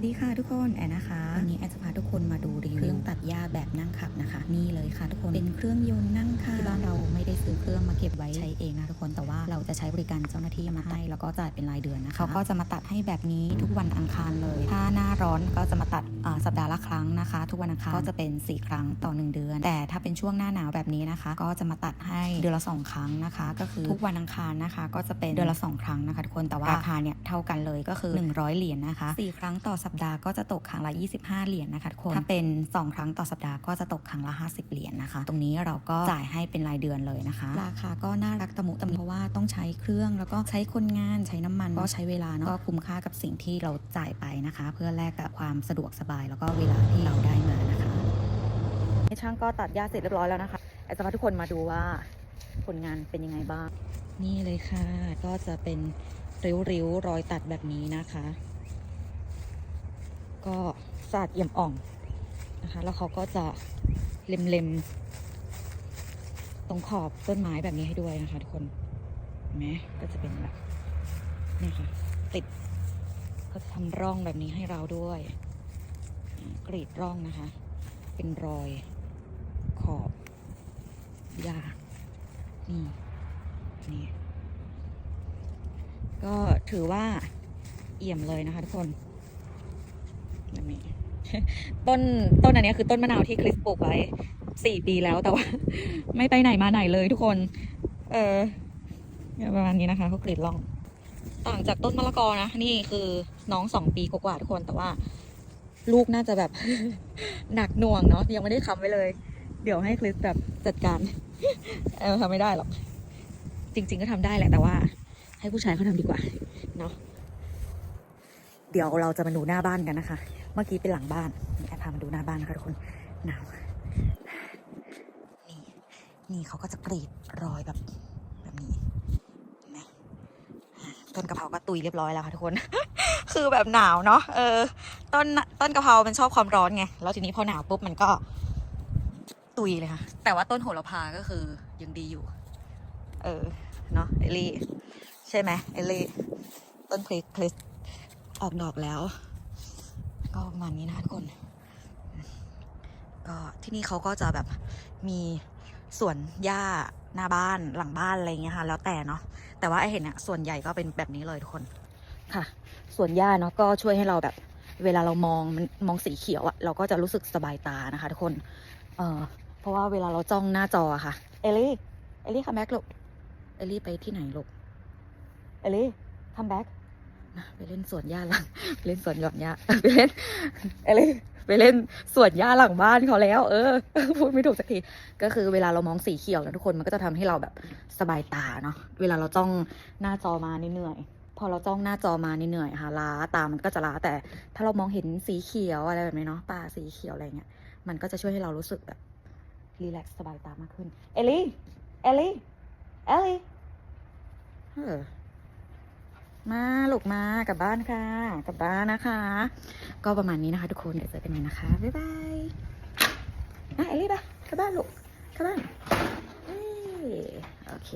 วัสดีค่ะทุกคนแอนนะคะวันนี้แอนจะพาทุกคนมาดูรีวิวเครื่องตัดหญ้าแบบนั่งขับนะคะ นี่เลยค่ะทุกคนเป็นเครื่องยนต์นั่งค่ะที่บ้านเราไม่ได้ ซื้อเครื่องมาเก็บไว้ใช้เองนะทุกคนแต่ว่าเราจะใช้บริการเจ้าหน้าที่มาให้แล้วก็จ่ายเป็นรายเดือนนะคะเขาก็จะมาตัดให้แบบนี้ทุกวันอังคารเลย ถ้าหน้าร้อนก็จะมาตัดอ่าสัปดาห์ละครั้งนะคะ ทุกวันอังคารก็จะเป็น 4 ครั้งต่อ 1 เดือน แต่ถ้าเป็นช่วงหน้าหนาวแบบนี้นะคะ ก็จะมาตัดให้เดือนละสองครั้งนะคะ ก็คือทุกวันอังคารนะคะ ก็จะเป็นเดือนละสองครั้งนะคะทุกคนแต่ว่าราคาเนี่ยเท่ากันเลยก็คือ 100 เหรียญนะคะ 4 ครั้งต่อสัปดาห์ก็จะตกครั้งละ 25 เหรียญนะคะทุกคนถ้าเป็น 2 ครั้งต่อสัปดาห์ก็จะตกครั้งละ 50 เหรียญนะคะ ตรงนี้เราก็จ่ายให้เป็นรายเดือนเลยนะคะ ราคาก็น่ารักตะมุตะมิเพราะว่าต้องใช้เครื่องแล้วก็ใช้คนงานใช้น้ำมันก็ใช้เวลาเนาะก็คุ้มค่ากับสิ่งที่เราจ่ายไปนะคะ เพื่อแลกกับความสะดวกสบาย แล้วก็เวลาที่เราได้มานะคะช่างก็ตัดหญ้าเสร็จเรียบร้อยแล้วนะคะแอดจะพาทุกคนมาดูว่าผลงานเป็นยังไงบ้าง นี่เลยค่ะ ก็จะเป็นริ้วๆรอยตัดแบบนี้นะคะ ก็สะอาดเอี่ยมอ่องนะคะ แล้วเขาก็จะเล็มๆ ตรงขอบต้นไม้แบบนี้ให้ด้วยนะคะทุกคนเห็นไหมก็จะเป็นแบบนี่ค่ะ ติดก็จะทำร่องแบบนี้ให้เราด้วยกรีดร่องนะคะ เป็นรอยขอบหญ้านี่นี่ก็ถือว่าเอี่ยมเลยนะคะทุกคนแบบนี้ ต้นต้นอันนี้คือต้นมะนาวที่คริสปลูกไว้สี่ปีแล้วแต่ว่า ไม่ไปไหนมาไหนเลยทุกคน เออประมาณนี้นะคะเขากรีดร่อง ต่างจากต้นมะละกอนะ นี่คือน้องสองปีกว่าทุกคนแต่ว่า ลูกน่าจะแบบหนักหน่วงเนาะยังไม่ได้ค้ำไว้เลย เดี๋ยวให้คริสแบบจัดการเออทำไม่ได้หรอก จริง ๆ ก็ทำได้แหละแต่ว่า ให้ผู้ชายเขาทำดีกว่า เนาะ เดี๋ยวเราจะมาดูหน้าบ้านกันนะคะ เมื่อกี้เป็นหลังบ้านแอบพามาดูหน้าบ้านนะคะทุกคนหนาวนี่นี่เขาก็จะกรีดรอยแบบแบบนี้นไหมต้นกะเพราก็ตุยเรียบร้อยแล้วค่ะทุกคน คือแบบหนาวเนาะเออ ต้นต้นกะเพรามันชอบความร้อนไงแล้วทีนี้พอหนาวปุ๊บมันก็ ตุยเลยค่ะ แต่ว่าต้นโหระพาก็คือยังดีอยู่ เออเนาะเอลลี่ ใช่ไหมเอลลี่ ต้นพริกคริส ออกดอกแล้ว ก็ประมาณนี้นะทุกคน ก็ที่นี่เขาก็จะแบบมีสวนหญ้าหน้าบ้านหลังบ้านอะไรอย่างเงี้ยค่ะ แล้วแต่เนาะแต่ว่าไอเห็นเนี่ยส่วนใหญ่ก็เป็นแบบนี้เลยทุกคนค่ะ สวนหญ้าเนาะก็ช่วยให้เราแบบ เวลาเรามองมันมองสีเขียวอะเราก็จะรู้สึกสบายตานะคะทุกคนเออเพราะว่าเวลาเราจ้องหน้าจออะค่ะ เอลี่เอลี่คัมแบ็กลูกเอลี่ไปที่ไหนลูกเอลี่คัมแบ็ก ไปเล่นสวนหญ้าหลังไปเล่นสวนหย่อนหญ้าไปเล่นเอลลี่ไปเล่นสวนหญ้าหลังบ้านเขาแล้ว เออ พูดไม่ถูกสักที ก็คือเวลาเรามองสีเขียวนะทุกคนมันก็จะทำให้เราแบบสบายตาเนาะ เวลาเราจ้องหน้าจอมานี่เหนื่อยพอเราจ้องหน้าจอมานี่เหนื่อยค่ะล้าตามันก็จะล้าแต่ถ้าเรามองเห็นสีเขียวอะไรแบบนี้เนาะป่าสีเขียวอะไรเงี้ยมันก็จะช่วยให้เรารู้สึกแบบรีแลกซ์สบายตามากขึ้น เอลลี่ เอลลี่เอลลี่เออ มาลูกมากลับบ้านค่ะกลับบ้านนะคะ ก็ประมาณนี้นะคะ ทุกคนเดี๋ยวเจอกันใหม่นะคะ บ๊ายบายอะเอลี่ปะกลับบ้านลูกกลับบ้านโอเค